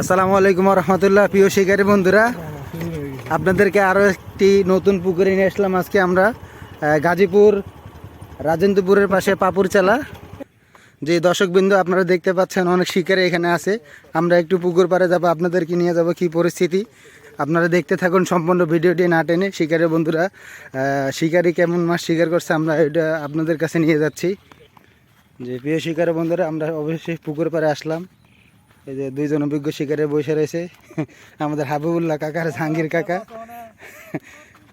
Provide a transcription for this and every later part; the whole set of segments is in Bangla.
আসসালামু আলাইকুম রহমতুল্লাহ, প্রিয় শিকারী বন্ধুরা। আপনাদেরকে আরও একটি নতুন পুকুরে নিয়ে আসলাম আজকে আমরা গাজীপুর, রাজেন্দ্রপুরের পাশে পাপুরচালা যে দর্শকবৃন্দ আপনারা দেখতে পাচ্ছেন, অনেক শিকারি এখানে আছে। আমরা একটু পুকুর পাড়ে যাব, আপনাদেরকে নিয়ে যাব কি পরিস্থিতি। আপনারা দেখতে থাকুন সম্পূর্ণ ভিডিওটি না টেনে। শিকারের বন্ধুরা শিকারি কেমন মাছ শিকার করছে আমরা এটা আপনাদের কাছে নিয়ে যাচ্ছি। যে প্রিয় শিকারের বন্ধুরা, আমরা অবশ্যই পুকুর পাড়ে আসলাম। এই যে দুইজন অভিজ্ঞ শিকারে বসে রয়েছে। আমাদের হাবিবুল্লাহ কাকা আর জাহাঙ্গীর কাকা।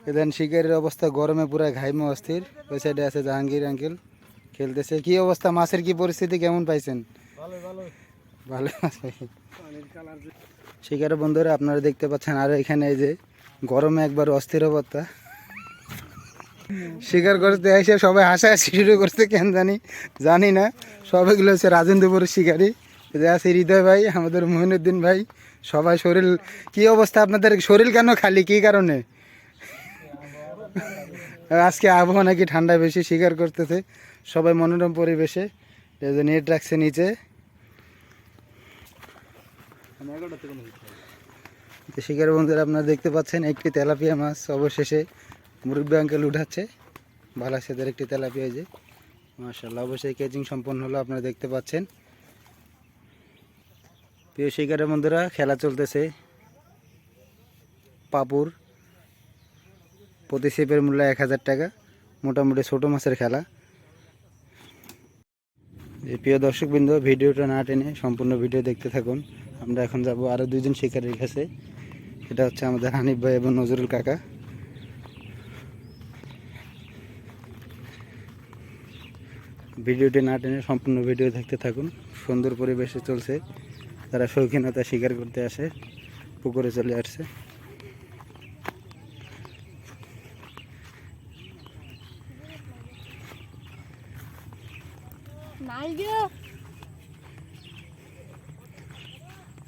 এদেন শিকারের অবস্থা গরমে পুরো ঘাইমে অস্থির। ওই সাইডে আছে জাহাঙ্গীর আঙ্কেল খেলতেছে। কি অবস্থা? মাছের কি পরিস্থিতি কেমন পাইছেন? ভালো মাছ পাইছেন শিকারের বন্ধুরা আপনারা দেখতে পাচ্ছেন আর এখানে এই যে গরমে একবার অস্থির অবস্থা। শিকার করতে এসে সবাই হাসাহাসি শুরু করছে কেন জানি জানি না। সবাইগুলো হচ্ছে রাজেন্দ্রপুরের শিকারি। আছে হৃদয় ভাই, আমাদের মহিনুদ্দিন ভাই, সবাই শরীর, কি অবস্থা আপনাদের? শরীর কেন খালি? কি কারণে? আজকে আবহাওয়া নাকি ঠান্ডা বেশি, শিকার করতেছে। সবাই মনোরম পরিবেশে নেট রাখছে নিচে। শিকার বন্ধুরা, আপনারা দেখতে পাচ্ছেন, একটি তেলাপিয়া মাছ অবশেষে মুরব্বী আঙ্কেল উঠাচ্ছে। ভালো সেদের একটি তেলাপিয়া যে। মার্শাল্লাহ অবশ্যই কেজিং সম্পন্ন হলো, আপনারা দেখতে পাচ্ছেন। প্রিয় শিকারের বন্ধুরা, খেলা চলতেছে। পাপুর প্রতি ছিপের মূল্য এক হাজার টাকা, মোটামুটি ছোটো মাছের খেলা। যে প্রিয় দর্শকবৃন্দ, ভিডিওটা না টেনে সম্পূর্ণ ভিডিও দেখতে থাকুন। আমরা এখন যাব আরও দুজন শিকারের কাছে। এটা হচ্ছে আমাদের হানিফ ভাই এবং নজরুল কাকা। ভিডিওটি না টেনে সম্পূর্ণ ভিডিও দেখতে থাকুন। সুন্দর পরিবেশে চলছে। তারা শৌখিনতা শিকার করতে আসে পুকুরে চলে আসছে।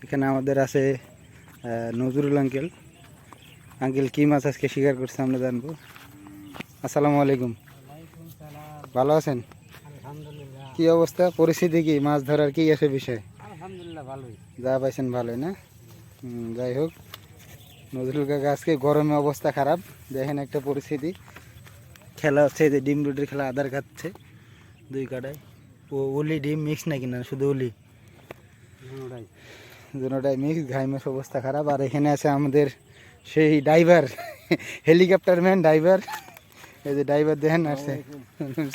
এখানে আমাদের আছে নজরুল আঙ্কেল। আঙ্কেল কি মাছ আজকে শিকার করছে আমরা জানব। আসসালামু আলাইকুম। ভালো আছেন? কি অবস্থা? পরিস্থিতি কি? মাছ ধরার কি আছে বিষয়? আলহামদুলিল্লাহ ভালোই। যা পাইছেন ভালোই না? যাই হোক নজরুল কাকা আজকে গরমে অবস্থা খারাপ। দেখেন একটা পরিস্থিতি। খেলা হচ্ছে যে ডিম রুটির খেলা আদার খাচ্ছে দুই কাটায়। ও উলি ডিম মিক্স নাকি না শুধু উলি। দুটাই। মিক্স ঘাইমেস অবস্থা খারাপ। আর এখানে আছে আমাদের সেই ড্রাইভার হেলিকপ্টার ম্যান ড্রাইভার। এই যে ড্রাইভার দেখেন আসছে।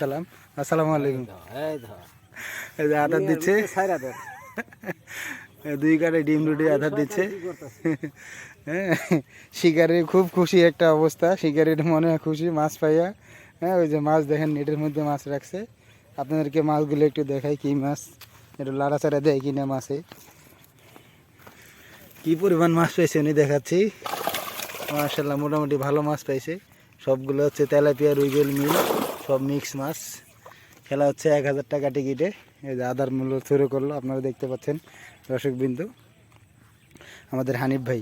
সালাম। আসসালামু আলাইকুম। এই যে আদার দিচ্ছে। দুই কাটে ডিম রুটি আধার দিচ্ছে। হ্যাঁ শিকারির খুব খুশি একটা অবস্থা। শিকারির মনে হয় খুশি মাছ পাইয়া। হ্যাঁ ওই যে মাছ দেখেন নেটের মধ্যে মাছ রাখছে। আপনাদেরকে মাছগুলো একটু দেখাই কি মাছ একটু লাড়াচাড়া দেয় কিনা মাছে। কি পরিমাণ মাছ পেয়েছে উনি দেখাচ্ছি। মার্শাল্লাহ মোটামুটি ভালো মাছ পাইছে। সবগুলো হচ্ছে তেলাপিয়া রুইগেল মিল সব মিক্স মাছ। খেলা হচ্ছে এক হাজার টাকা টিকিটে। এই যে আধার মূল্য শুরু করল, আপনারা দেখতে পাচ্ছেন দর্শক বিন্দু আমাদের হানিফ ভাই।